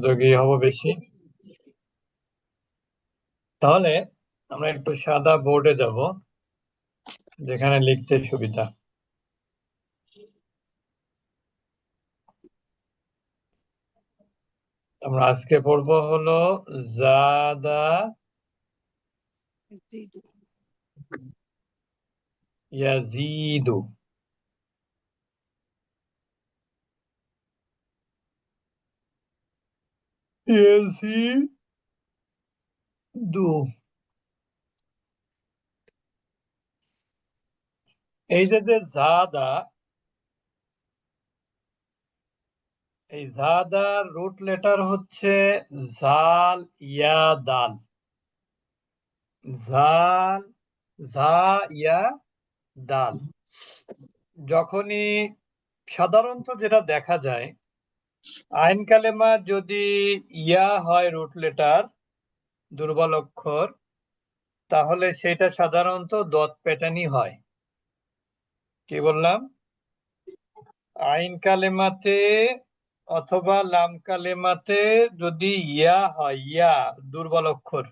মনোযোগী হব বেশি। তাহলে আমরা একটু সাদা বোর্ডে যাব যেখানে লিখতে সুবিধা। আমরা আজকে পড়ব হলো জাদা ইয়াজিদু। ইয়াজিদু এই যে যে জাদা এই জাদার রুট লেটার হচ্ছে জাল ইয়া দাল জাল জা ইয়া দাল যখনই সাধারণত যেটা দেখা যায় আইন কালেমা যদি ইয়া হয় রুট লেটার, দুর্বল অক্ষর, তাহলে সেটা সাধারণত দত প্যাটার্নই হয়। কি বললাম? আইন কালেমাতে অথবা লাম কালেমাতে যদি ইয়া হয়, ইয়া, দুর্বল অক্ষর,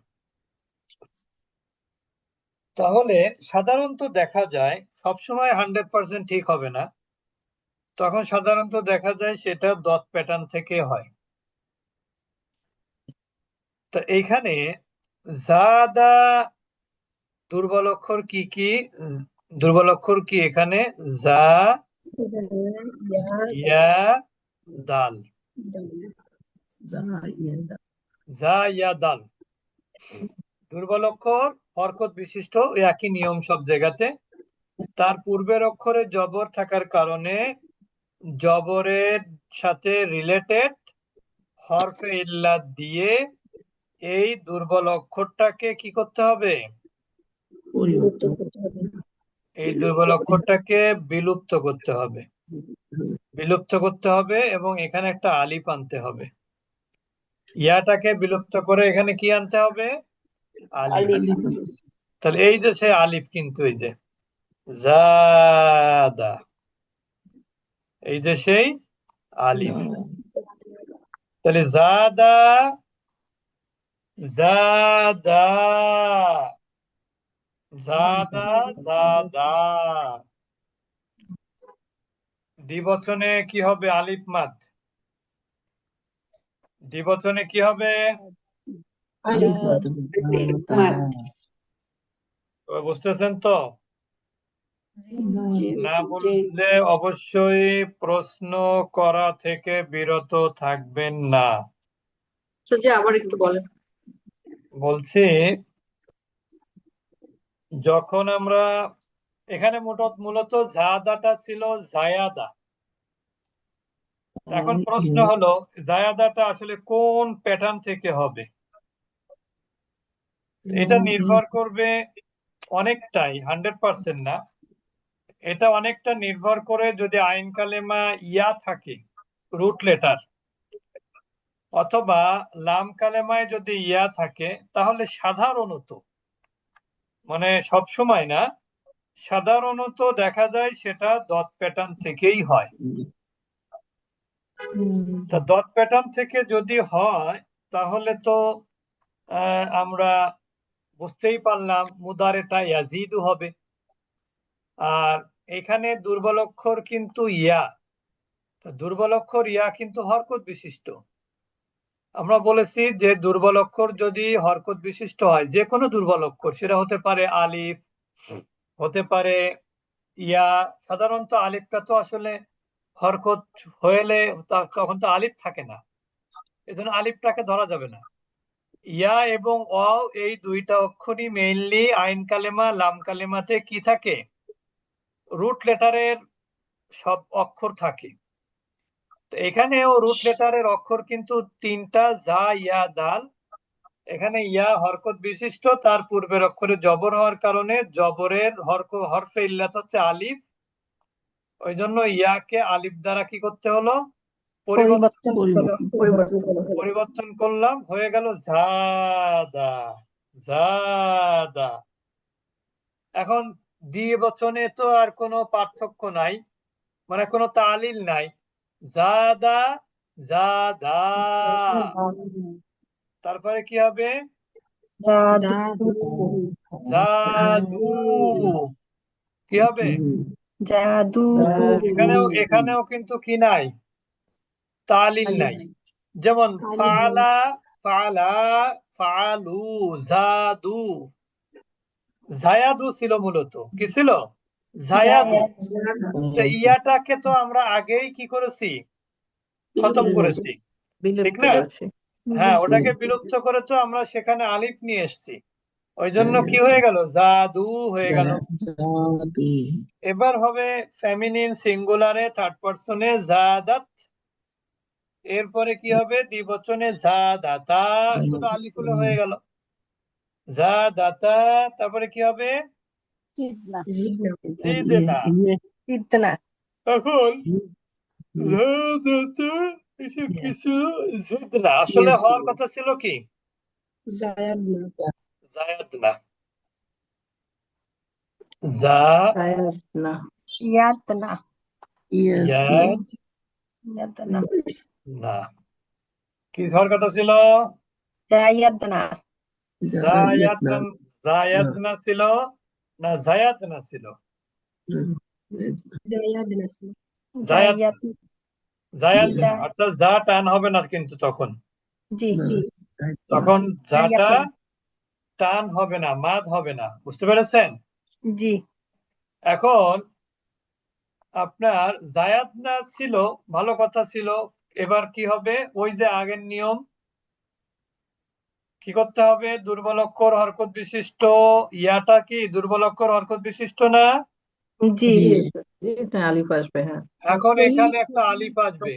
তাহলে সাধারণত দেখা যায় সবসময় হান্ড্রেড পার্সেন্ট ঠিক হবে না। তখন সাধারণত দেখা যায় সেটা দত প্যাটার্ন থেকে হয়। তো এইখানে জাদা দুর্বল অক্ষর কি কি? দুর্বল অক্ষর কি এখানে? যা, ইয়া, দাল। জা ইয়া, দাল। দুর্বল অক্ষর হরকত বিশিষ্ট, একই নিয়ম সব জায়গাতে। তার পূর্বের অক্ষরে জবর থাকার কারণে জবরের সাথে রিলেটেড হরফে ইল্লাত দিয়ে এই দুর্বল অক্ষরটাকে কি করতে হবে? এই দুর্বল অক্ষরটাকে বিলুপ্ত করতে হবে। বিলুপ্ত করতে হবে এবং এখানে একটা আলিফ আনতে হবে। ইয়াটাকে বিলুপ্ত করে এখানে কি আনতে হবে? আলিফ। তাহলে এই যে সে আলিফ কিন্তু এই যে। জাদা। এই যে সেই আলিফ। তাহলে জাদা জাদা জাদা জাদা। দ্বিবচনে কি হবে আলিফ মাদ? দ্বিবচনে কি হবে? বুঝতেছেন তো? না বললে অবশ্যই প্রশ্ন করা থেকে বিরত থাকবেন না। আবার একটু বলেন। বলছি যখন আমরা এখানে মূলত মূলত জাদাটা ছিল জায়াদা। এখন প্রশ্ন হলো জায়াদাটা আসলে কোন প্যাটার্ন থেকে হবে? এটা নির্ভর করবে অনেকটাই হান্ড্রেড পার্সেন্ট না। এটা অনেকটা নির্ভর করে যদি আইন কালেমা ইয়া থাকে রুট লেটার অথবা লাম কালেমায় যদি ইয়া থাকে, তাহলে সাধারণত মানে সব সময় না, সাধারণত দেখা যায় সেটা দত প্যাটার্ন থেকেই হয়। তা দত প্যাটার্ন থেকে যদি হয়, তাহলে তো আমরা বুঝতেই পারলাম মুদারেটা ইয়াজিদু হবে। আর এখানে দুর্বল অক্ষর কিন্তু ইয়া। দুর্বল অক্ষর ইয়া কিন্তু হরকত বিশিষ্ট। আমরা বলেছি যে দুর্বল অক্ষর যদি হরকত বিশিষ্ট হয়, যে কোনো দুর্বল অক্ষর সেটা হতে পারে আলিফ, হতে পারে ইয়া। সাধারণত আলিফটা তো আসলে হরকত হইলে তখন তো আলিফ থাকে না। এই জন্য আলিফটাকে ধরা যাবে না। ইয়া এবং অ এই দুইটা অক্ষরই মেইনলি আইন কালেমা, লাম কালেমাতে কি থাকে? রুট লেটারের সব অক্ষর থাকে। এখানেও রুট লেটারের অক্ষর কিন্তু তিনটা যা ইয়া দাল। এখানে ইয়া হরকত বিশিষ্ট তার পূর্বের অক্ষরে জবর হওয়ার কারণে জবরের হরক হরফে ইল্লাত হচ্ছে আলিফ। ওই জন্য ইয়াকে আলিফ দ্বারা কি করতে হলো? পরিবর্তন করলাম। হয়ে গেল জাদা জাদা এখন দ্বিবচনে তো আর কোনো পার্থক্য নাই মানে কোনো তালিল নাই। জাদা জাদা। তারপরে কি হবে? জাদু। কি হবে? জাদু। এখানেও এখানেও কিন্তু কি নাই? তালিল নাই। যেমন ফালা ফালা ফালু জাদু। জায়াদু ছিল মূলত। কি ছিল? জায়াদু। ইয়াটাকে তো আমরা আগেই কি করেছি? খতম করেছি। ঠিক না? হ্যাঁ ওটাকে বিলুপ্ত করে তো আমরা সেখানে আলিফ নিয়ে এসেছি। ওই জন্য কি হয়ে গেল? জাদু হয়ে গেল। এবার হবে ফেমিনিন সিঙ্গুলারে থার্ড পারসনে জাদাত। এরপরে কি হবে? দ্বিবচনে জাদাতা। শুধু আলিফুলে হয়ে গেল। জাদাতা তারপরে কি হবে? জিদনা কিছু জিদনা আসলে হওয়ার কথা ছিল কি? জায়াদনা জা না না। কি হওয়ার কথা ছিল? জায়াদনা ছিল না ছিল। জায়াত জায়াত অর্থাৎ যা টান হবে না কিন্তু তখন। জি জি। তখন যাটা টান হবে না মাদ হবে না। বুঝতে পেরেছেন? জি। এখন আপনার জায়াদনা ছিল ভালো কথা ছিল এবার কি হবে? ওই যে আগের নিয়ম কি করতে হবে? দুর্বল অক্ষর হরকত বিশিষ্ট। ইয়াটা কি? দুর্বল অক্ষর হরকত বিশিষ্ট না? জি এটা আলিফ আসবে হ্যাঁ। এখন এখানে একটা আলিফ আসবে।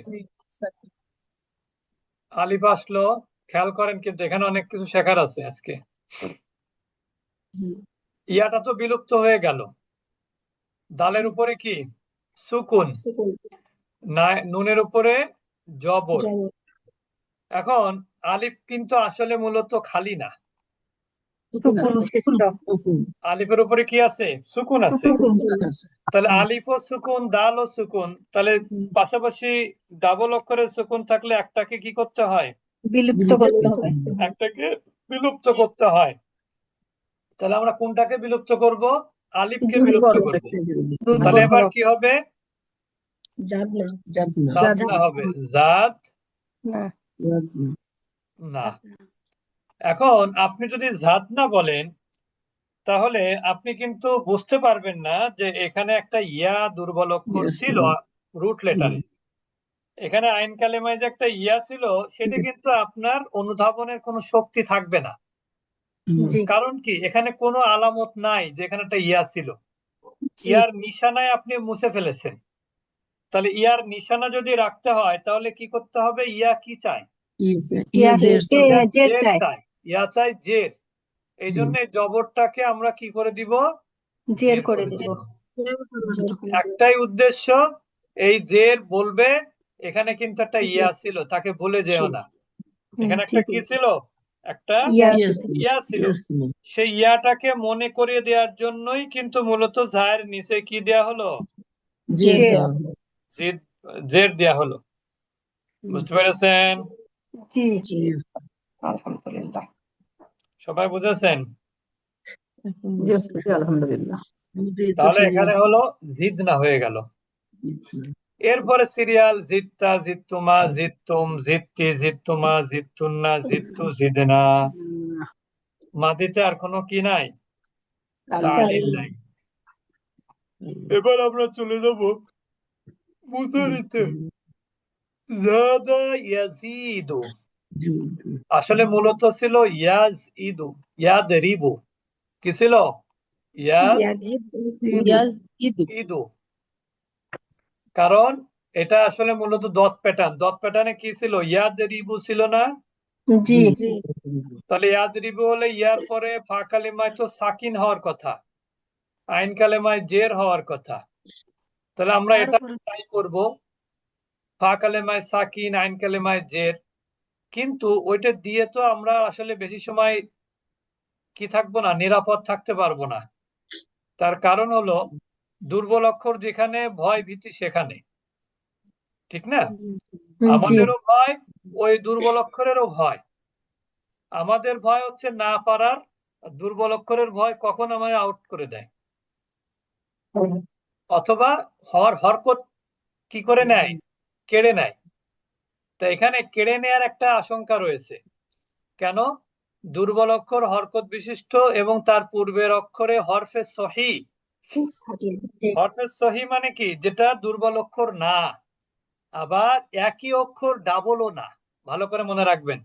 আলিফ আসলো। খেয়াল করেন কিন্তু এখানে অনেক কিছু শেখার আছে আজকে। ইয়াটা তো বিলুপ্ত হয়ে গেল। দালের উপরে কি? সুকুন। না নুনের উপরে জবর। এখন আলিফ কিন্তু আসলে মূলত খালি না। আলিফের উপরে কি আছে? সুকুন আছে। তাহলে আলিফ ও সুকুন দাল ও সুকুন। তাহলে পাশাপাশি ডাবল অক্ষরের সুকুন থাকলে একটাকে কি করতে হয়? বিলুপ্ত করতে হবে। একটাকে বিলুপ্ত করতে হয়। তাহলে আমরা কোনটাকে বিলুপ্ত করব? আলিফকে বিলুপ্ত করব। তাহলে এবার কি হবে? জাত না জাদ না হবে। জাত না। না। এখন আপনি যদি জাত না বলেন তাহলে আপনি কিন্তু বুঝতে পারবেন না যে এখানে একটা ইয়া দুর্বল অক্ষর ছিল রুট লেটারে এখানে আইন কালেমায় যে একটা ইয়া ছিল সেটা কিন্তু আপনার অনুধাবনের কোনো শক্তি থাকবে না। কারণ কি? এখানে কোনো আলামত নাই যে এখানে একটা ইয়া ছিল। ইয়ার নিশানায় আপনি মুছে ফেলেছেন। তাহলে ইয়ার নিশানা যদি রাখতে হয় তাহলে কি করতে হবে? ইয়া কি চায়? ইয়া চাই। ইয়া জের। এই জন্য জবরটাকে আমরা কি করে দিব? জের করে দেব। একটাই উদ্দেশ্য এই জের বলবে এখানে কিন্তু একটা ইয়া ছিল তাকে ভুলে যেও না। এখানে একটা কি ছিল? একটা ইয়া ছিল। সেই ইয়াটাকে মনে করিয়ে দেওয়ার জন্যই কিন্তু মূলত জায়ের নিচে কি দেয়া হলো? জের দেয়া হলো। বুঝতে পেরেছেন? জি আলহামদুলিল্লাহ। সবাই বুঝেছেন? জি জি, আলহামদুলিল্লাহ। তাহলে এখানে হলো জিদ না হয়ে গেল। এরপরে সিরিয়াল জিত্তা জিত্তুমা জিত্তুম জিত্তি জিত্তুমা জিত্তুন্না জিত্তু জিদনা মাদিতে আর কোনো কি নাই? তালিল নাই। এবার আমরা চলে যাব মুদারিতে। জাদা ইয়াজিদু। আসলে মূলত ছিল ইয়াজ ইদু ইয়াদ রিবু কি ছিল ইদু কারণ এটা আসলে মূলত দত প্যাটার্ন দত প্যাটার্নে কি ছিল? ইয়াদ রিবু ছিল না? জি। তাহলে ইয়াদ রিবু হলে ইয়ার পরে ফা কালিমায় তো সাকিন হওয়ার কথা আইন কালেমায় জের হওয়ার কথা। তাহলে আমরা এটা ট্রাই করব। ফা কালেমায় সাকিন আইন কালেমায় জের। কিন্তু ওইটা দিয়ে তো আমরা আসলে বেশি সময় কি থাকব না নিরাপদ থাকতে পারব না। তার কারণ হলো দুর্বল অক্ষর যেখানে ভয় ভীতি সেখানে। ঠিক না? আমাদেরও ভয় ওই দুর্বল অক্ষরেরও ভয়। আমাদের ভয় হচ্ছে না পারার দুর্বল অক্ষরের ভয় কখন আমায় আউট করে দেয়। অথবা হর হরকত কি করে নেয়? কেড়ে নেয়। তো এখানে কেড়ে নেয়ার একটা আশঙ্কা রয়েছে। কেন? দুর্বল অক্ষর হরকত বিশিষ্ট এবং তার পূর্বের অক্ষরে হরফে সহি। হরফে সহি মানে কি? যেটা দুর্বল অক্ষর না, আবার একই অক্ষর ডাবলও না। ভালো করে মনে রাখবেন।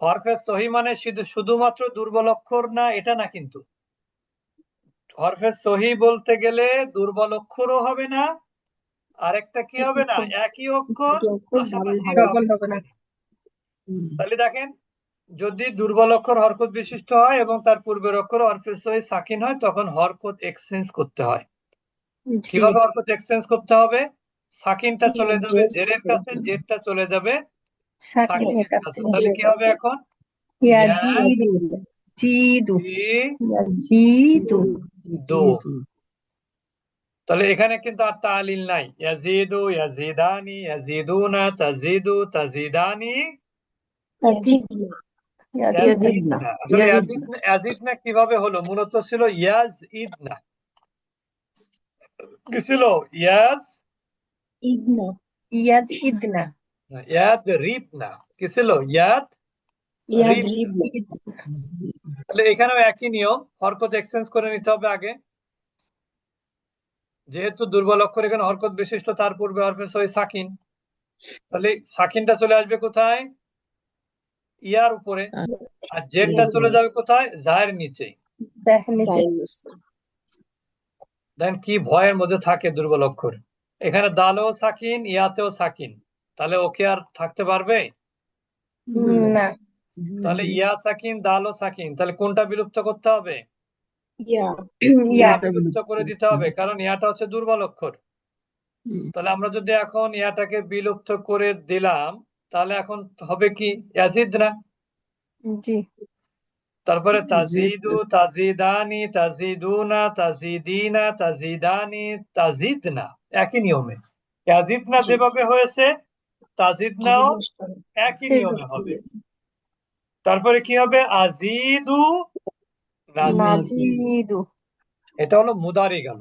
হরফে সহি মানে শুধু, শুধুমাত্র দুর্বল অক্ষর না, এটা না কিন্তু। হরফে সহি বলতে গেলে দুর্বল অক্ষরও হবে না আরেকটা কি হবে না? একই অক্ষর তাহলে দেখেন যদি দুর্বল অক্ষর হরকত বিশিষ্ট হয় এবং তার পূর্বের অক্ষর হরফে সহি সাকিন হয় তখন হরকত এক্সচেঞ্জ করতে হয়। কীভাবে হরকত এক্সচেঞ্জ করতে হবে? সাকিনটা চলে যাবে জেরের কাছে জেরটা চলে যাবে সাকিনের কাছে। তাহলে কি হবে এখন? জিদু ই ইয়াজিদু দু তাহলে এখানে কিন্তু আর তালিল নাই। ইয়াজিদু ইয়াজিদানি ইয়াজিদুনা তাজিদু তাজিদানি। ইয়াজিদনা। কীভাবে হলো? মূলত ছিল ইয়াজ ইদ না কি ছিল? ইয়াজ ইয়াজিদনা ইয়াদ রিব না কি ছিল? ইয়াদ তাহলে এখানেও একই নিয়ম। হরকত এক্সচেঞ্জ করে নিতে হবে আগে। যেহেতু দুর্বল অক্ষর এখানে হরকত বিশিষ্ট তার পূর্বে হরফে সহি সাকিন। তাহলে সাকিনটা চলে আসবে কোথায়? ইয়ার উপরে। আর জেরটা চলে যাবে কোথায়? জায়ের নিচে। দেখেন দেন কি ভয়ের মধ্যে থাকে দুর্বল অক্ষর। এখানে দালেও সাকিন ইয়াতেও সাকিন। তাহলে ওকে আর থাকতে পারবে? না। তাহলে ইয়া সাকিন দালও সাকিন। তাহলে কোনটা বিলুপ্ত করতে হবে? ইয়া ইয়া বিলুপ্ত করে দিতে হবে কারণ ইয়াটা হচ্ছে দুর্বল অক্ষর। তাহলে আমরা যদি এখন ইয়াটাকে বিলুপ্ত করে দিলাম তাহলে এখন হবে কি? ইয়াজিদ না? জি। তারপরে তাজিদু তাজিদানি তাজিদুনা তাজিদিনা তাজিদানি তাজিদনা। একই নিয়মে। ইয়াজিদনা যেভাবে হয়েছে তাজিদ তাজিদনাও একই নিয়মে হবে। তারপরে কি হবে? আজিদু নাজিদু। এটা হলো মুদারি গেল।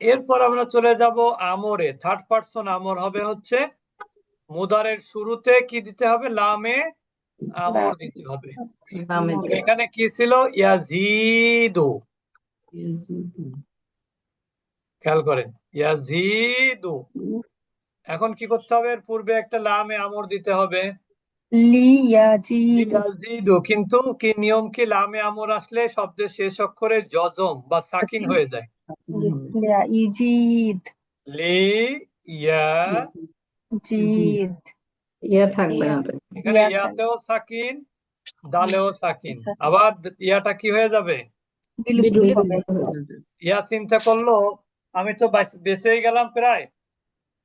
এরপর আমরা চলে যাব আমরে। থার্ড পারসন আমর হবে হচ্ছে মুদারের শুরুতে কি দিতে হবে? লামে আমর দিতে হবে। এখানে কি ছিল? ইয়াজিদু। খেয়াল করেন। ইয়াজিদু। এখন কি করতে হবে? এর পূর্বে একটা লামে আমর দিতে হবে। লিয়াজিদু কিন্তু কি নিয়ম কি লামে আমর আসলে শব্দের শেষ অক্ষরে জজম বা সাকিন হয়ে যায়? ইজিদ। লি ইয়া জিদ। ইয়া থাকবে এখানে ইয়াতেও সাকিন দালেও সাকিন। আবার ইয়াটা কি হয়ে যাবে? বিলুপ্ত ইয়া চিন্তা করল আমি তো বেঁচেই গেলাম প্রায়।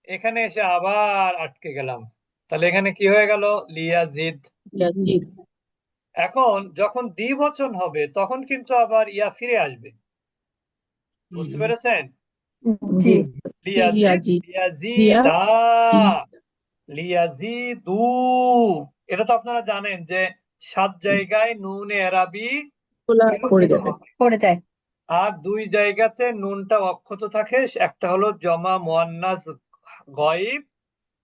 এখানে এসে আবার আটকে গেলাম। তাহলে এখানে কি হয়ে গেল? লিয়াজিদ এখন যখন দ্বিবচন হবে তখন কিন্তু আবার ইয়া ফিরে আসবে। বুঝতে পেরেছেন? এটা তো আপনারা জানেন যে সাত জায়গায় নুন এরাবি করে আর দুই জায়গাতে নুনটা অক্ষত থাকে। একটা হলো জমা মুয়ান্নাস গয়েব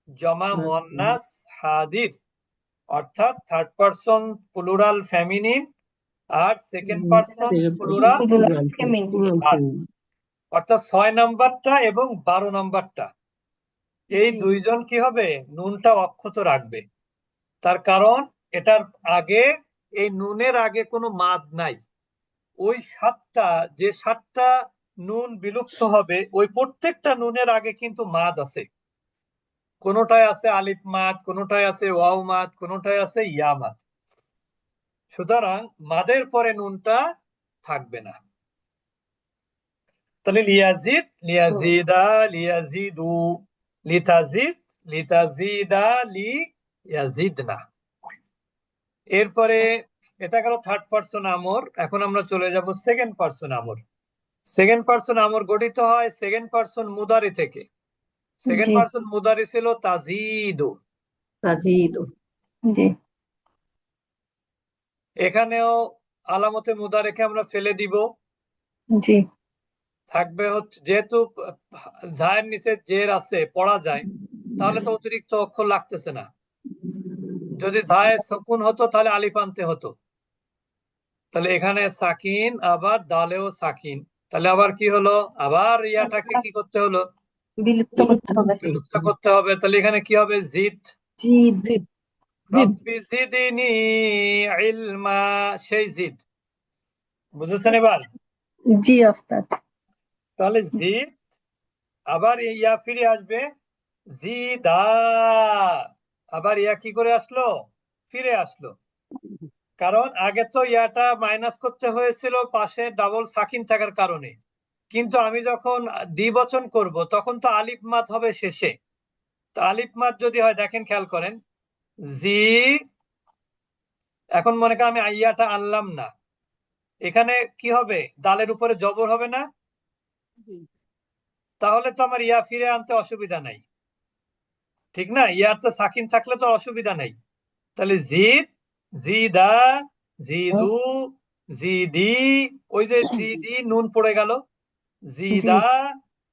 জমা মুয়ান্নাস হাদির অর্থাৎ থার্ড পারসন প্লুরাল ফেমিনিন আর সেকেন্ড পারসন প্লুরাল অর্থাৎ ছয় নাম্বারটা এবং বারো নাম্বারটা। এই দুইজন কি হবে? নুনটা অক্ষত রাখবে। তার কারণ এটার আগে এই নুনের আগে কোনো মাদ নাই। ওই সাতটা যে সাতটা নুন বিলুপ্ত হবে ওই প্রত্যেকটা নুনের আগে কিন্তু মাদ আছে। কোনোটায় আছে আলিফ মাদ কোনোটায় আছে ওয়াও মাদ কোনোটায় আছে ইয়া মাদ। সুতরাং মাদের পরে নুনটা থাকবে না। তাহলে লিয়াজিদ, লিয়াজিদা, লিয়াজিদু, লিতাজিদ, লিতাজিদা লি ইয়াজিদনা এরপরে এটা গেল থার্ড পারসন আমর এখন আমরা চলে যাব সেকেন্ড পারসন আমর সেকেন্ড পারসন আমর গঠিত হয় সেকেন্ড পারসন মুদারি থেকে। সেকেন্ড পার্সন মুদারি ছিল তাজিদু। তাজিদু জি। এখানেও আলামতে মুদারেকে আমরা ফেলে দিব। জি। থাকবে হচ্ছে যেহেতু ঝায়ের নিচে জের আছে পড়া যায় তাহলে তো অতিরিক্ত অক্ষর লাগতেছে না। যদি ঝায়ে সুকুন হতো তাহলে আলিফ আনতে হতো। তাহলে এখানে সাকিন আবার দালেও সাকিন। তাহলে আবার কি হলো? আবার ইয়াটাকে কি করতে হলো? বিলুপ্ত করতে হবে। বিলুপ্ত করতে হবে। তাহলে এখানে কি হবে? জিদ। জি জিদ। রব্বি জিদনি ইলমা সেই জিদ। বুঝেছেন এবার? জি ওস্তাদ। তাহলে জিদ আবার ইয়া ফিরে আসবে। জিদা। আবার ইয়া কি করে আসলো? ফিরে আসলো। কারণ আগে তো ইয়াটা মাইনাস করতে হয়েছিল পাশে ডাবল সাকিন থাকার কারণে। কিন্তু আমি যখন দ্বিবচন করব তখন তো আলিফ মাদ হবে শেষে। তো আলিফ মাদ যদি হয় দেখেন খেয়াল করেন। জি এখন মনে করেন আমি আইয়াটা আনলাম না। এখানে কি হবে? দালের উপরে জবর হবে না? তাহলে তো আমার ইয়া ফিরে আনতে অসুবিধা নাই। ঠিক না? ইয়ার তো সাকিন থাকলে তো অসুবিধা নাই। তাহলে জিদ জিদা জিদু জিদি ওই যে জিদি নুন পড়ে গেল। জিদা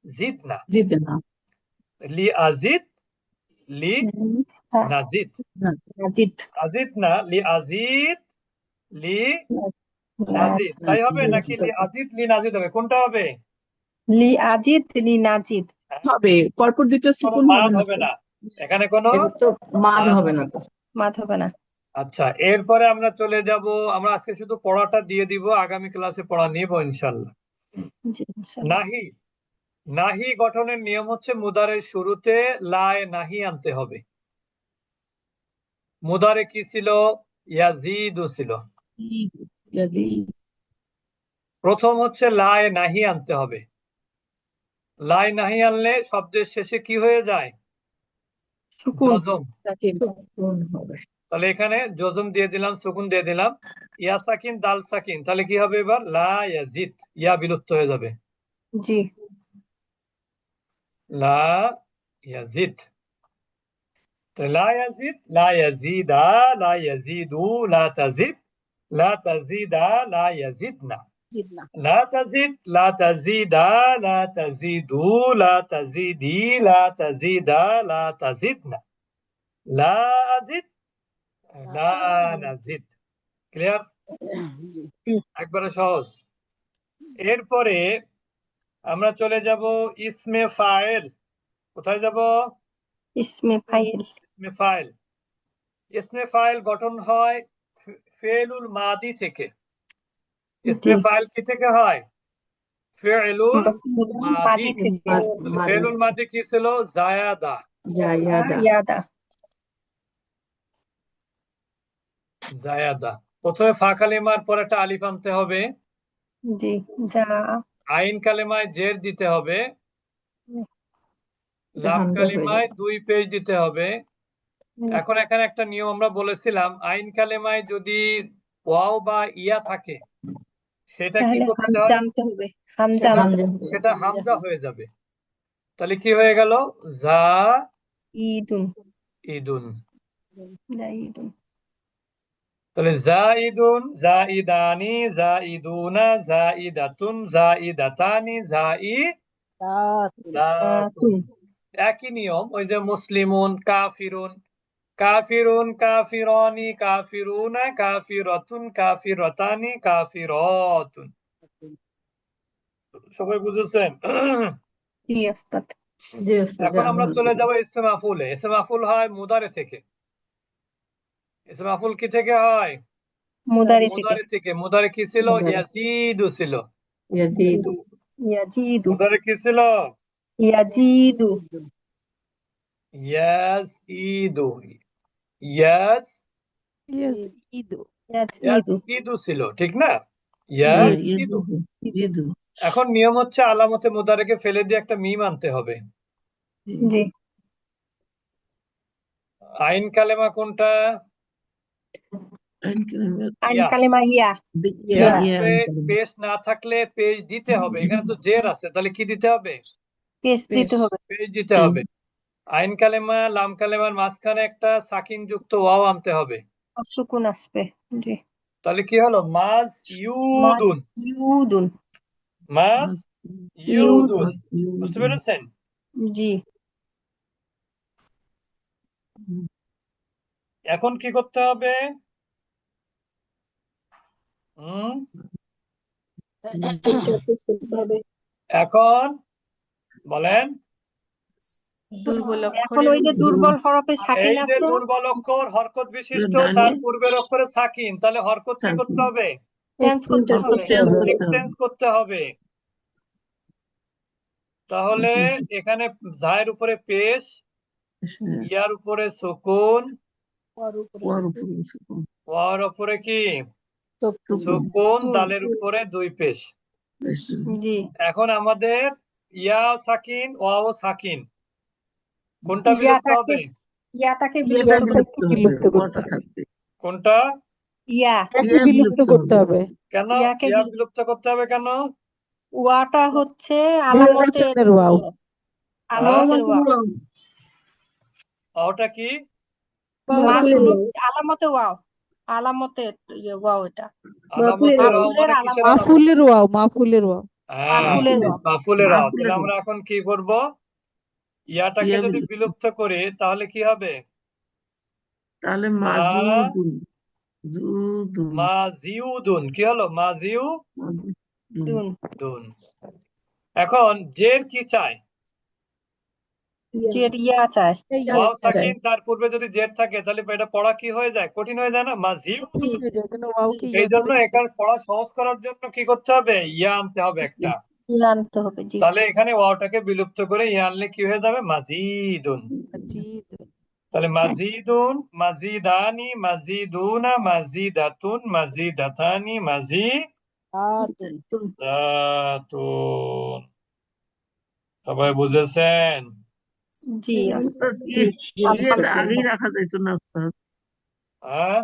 জিদ না জিদ না লি আজিদ লি নাজিদ নাজিদ আজিদ না লি আজিদ লি নাজিদ তাই হবে নাকি লি আজিদ লি নাজিদ হবে? কোনটা হবে? লি আজিদ লি নাজিদ হবে। পরপর দুটো কোনো সুকুন হবে না। এখানে কোনো মান হবে না। তো মাত হবে না। আচ্ছা এরপরে আমরা চলে যাব। আমরা আজকে শুধু পড়াটা দিয়ে দিব। আগামী ক্লাসে পড়া নিব ইনশাল্লাহ। ইনশাআল্লাহ। নাহি নাহি গঠনের নিয়ম হচ্ছে মুদারের শুরুতে লায় নাহি আনতে হবে। মুদারে কি ছিল? ইয়াজিদু ছিল। প্রথম হচ্ছে লায় নাহি আনতে হবে। লাই নাহি আনলে শব্দের শেষে কি হয়ে যায়? সুকুন। জজম। সুকুন হবে। তাহলে এখানে জজম দিয়ে দিলাম সুকুন দিয়ে দিলাম ইয়া সাকিন দাল সাকিন তাহলে কি হবে এবার লা ইয়াজিদ ইয়া বিলুপ্ত হয়ে যাবে জি লা ইয়াজিদ তাহলে লা ইয়াজিদ লা ইয়াজিদা লা ইয়াজিদু লা তাজিদ লা তাজিদা লা ইয়াজিদনা لا تزد لا تزيدا لا تزيدوا لا تزيدي لا تزيدا لا تزدنا لا লা না জিদ ক্লিয়ার একবারে সহজ। এরপরে আমরা চলে যাব ইসমে ফাইল। কোথায় যাব? ইসমে ফাইল। ইসমে ফাইল। ইসমে ফাইল গঠন হয় ফেলুল মাদি থেকে। ইসমে ফাইল কি থেকে হয়? ফেলুল মাদি ফেলুল মাদি কি ছিল? জায়াদা। জায়াদা। জায়াদা প্রথমে ফা কালিমার পর একটা আলিফ আনতে হবে। জি যা আইন কালিমায় জের দিতে হবে। লাম কালিমায় দুই পেজ দিতে হবে। এখন এখানে একটা নিয়ম আমরা বলেছিলাম আইন কালেমায় যদি ওয়াও বা ইয়া থাকে সেটা কি করতে হবে। সেটা- হামজা হয়ে যাবে। তাহলে কি হয়ে গেল? জা ঈদুন। ইদুন যা ঈদুন। তাহলে জাইদুন জাইদানি জাইদুনা জাইদাতুন জাইদাতানি আতুন একই নিয়ম ওই যে মুসলিমুন কাফিরুন। কাফিরুন কাফিরানি কাফিরুনা কাফিরাতুন কাফিরাতানি কাফিরাতুন। সবাই বুঝেছেন? এখন আমরা চলে। যাব ইসে মাফুলে ইসে মাফুল হয় মুদারে থেকে। ইসে মাফুল কি থেকে হয়? মুদারি থেকে। মুদারে থেকে। মুদারে কি ছিল? মুদারে। ইয়াজিদু ছিল। ইয়াজিদু। ইয়াজিদু। মুদারে কি ছিল? ইয়াজিদু। ইয়াজিদু। ইয়াজ ইয়াজিদু। ইয়াজিদু। ছিল ঠিক না? ইয়াজিদু। ইয়াজিদু। এখন নিয়ম হচ্ছে আলামতে মুদারেকে ফেলে দিয়ে একটা মিম আনতে হবে। জি। আইন কালেমা কোনটা আইন ইয়া। কালেমা ইয়া ইয়া ইয়ার ইয়া উপরে পেজ না থাকলে পেজ দিতে হবে। এখানে তো জের আছে। তাহলে কি দিতে হবে? পেশ দিতে হবে। পেজ দিতে হবে। আইন কালেমা লাম কালেমার মাঝখানে একটা সাকিন যুক্ত ওয়াও আনতে হবে। সুকুন আসবে। জি। তাহলে কি হলো? মাজ ইউদুন। ইউদুন। মাজ ইউদুন। বুঝতে পেরেছেন? জি। এখন কি করতে হবে? এখন বলেন। এখন ওই যে দুর্বল হরফে সাকিন আছে। দুর্বল অক্ষর হরকত বিশিষ্ট তার পূর্বের অক্ষরে সাকিন। তাহলে হরকত কি করতে হবে? চেঞ্জ করতে হবে। এক্সচেঞ্জ করতে হবে। তাহলে এখানে জায়ের উপরে পেশ ইয়ার উপরে সুকুন। ওয়ার উপরে কি? সুকুন দালের উপরে দুই পেশ? জি। এখন আমাদের ইয়া সাকিন ওয়াও সাকিন। কোনটা বিলুপ্ত হবে? ইয়াটাকে ইয়েটা বিলুপ্ত করতে হবে। কোনটা? ইয়া বিলুপ্ত করতে হবে। কেন? ইয়াকে ইয়া বিলুপ্ত- করতে হবে কেন? ওয়াটা হচ্ছে আলামতের ওয়াও। আলামতের ওয়াও। ওটা কি? আলামতে ওয়াও। আলামতের ইয়ে ওয়াও এটা। মাফুলের মানে? মাফুলের ওয়াও মাফুলের ওয়াও। হ্যাঁ মাফুলের ওয়াও। তাহলে আমরা এখন কি করব ইয়াটাকে যদি বিলুপ্ত। করি তাহলে কি হবে? তাহলে মাজুদুন। মাজিউদুন কি হলো? মাজিউ দুন দুন এখন জের কি চায়? ইয়া চায় ওয়াও তার পূর্বে যদি জের থাকে তাহলে এটা পড়া কি হয়ে যায়? কঠিন হয়ে যায় না? এই জন্য এখানে পড়া সহজ করার জন্য কি করতে হবে? ইয়া আনতে হবে একটা। ইয়া আনতে হবে জি। তাহলে এখানে ওয়াওটাকে বিলুপ্ত করে ইয়া আনলে কি হয়ে যাবে? মাজিদুন। তাহলে মাজিদুন মাজিদানি মাজিদুনা মাজিদাতুন মাজিদাতানি মাজিদাতুন সবাই বুঝেছেন? জি উস্তাদ, ইয়ে- আগেই রাখা যাইতো না উস্তাদ। হ্যাঁ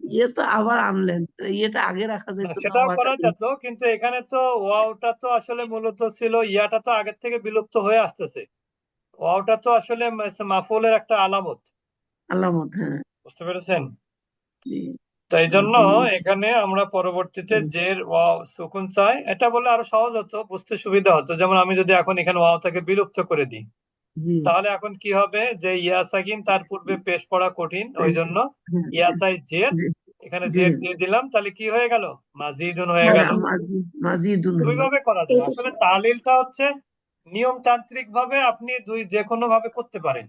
ইয়ে তো আবার আনলেন। ইয়েটা আগে রাখা না, যাইতো না সেটাও করা যেত কিন্তু এখানে তো ওয়াওটা তো আসলে মূলত ছিল ইয়াটা তো আগের থেকে বিলুপ্ত হয়ে আসতেছে। ওয়াওটা তো আসলে মাফুলের একটা আলামত। আলামত হ্যাঁ। বুঝতে পেরেছেন? জি। তো এই জন্য এখানে আমরা পরবর্তীতে। জের ওয়াও সুকুন চাই এটা বলে আরও সহজ হতো বুঝতে সুবিধা হতো। যেমন আমি যদি এখন এখানে ওয়াওটাকে বিলুপ্ত করে দিই তাহলে এখন কি হবে? যে ইয়া সাকিন তার পূর্বে পেশ পড়া কঠিন ওই জন্য হ্যাঁ, ইয়া চাই জের এখানে জি। জের দিয়ে দিলাম তাহলে কি হয়ে গেল? মাজিদুন হয়ে হ্যাঁ, গেল। মাজি- মাজিদুন দুই ভাবে করা যায়। আসলে তালিলটা হচ্ছে নিয়মতান্ত্রিক ভাবে আপনি দুই যে কোনো ভাবে করতে পারেন।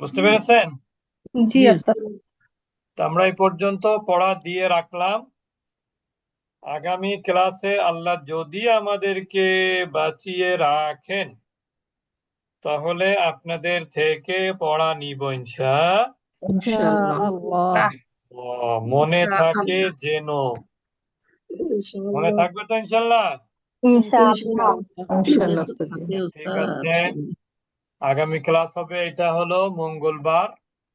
বুঝতে পেরেছেন? জি তো আমরা এই পর্যন্ত পড়া দিয়ে রাখলাম। আগামী ক্লাসে আল্লাহ যদি আমাদেরকে বাঁচিয়ে রাখেন তাহলে আপনাদের থেকে পড়া নিব ইনশা ইনশাআল্লাহ। আল্লাহ আল্লাহ। মনে থাকে যেন। মনে থাকবে তো ইনশাল্লাহ ইনশাআল্লাহ। ইনশাআল্লাহ। উস্তাদ। ঠিক আছে। আগামী ক্লাস হবে এটা হলো মঙ্গলবার।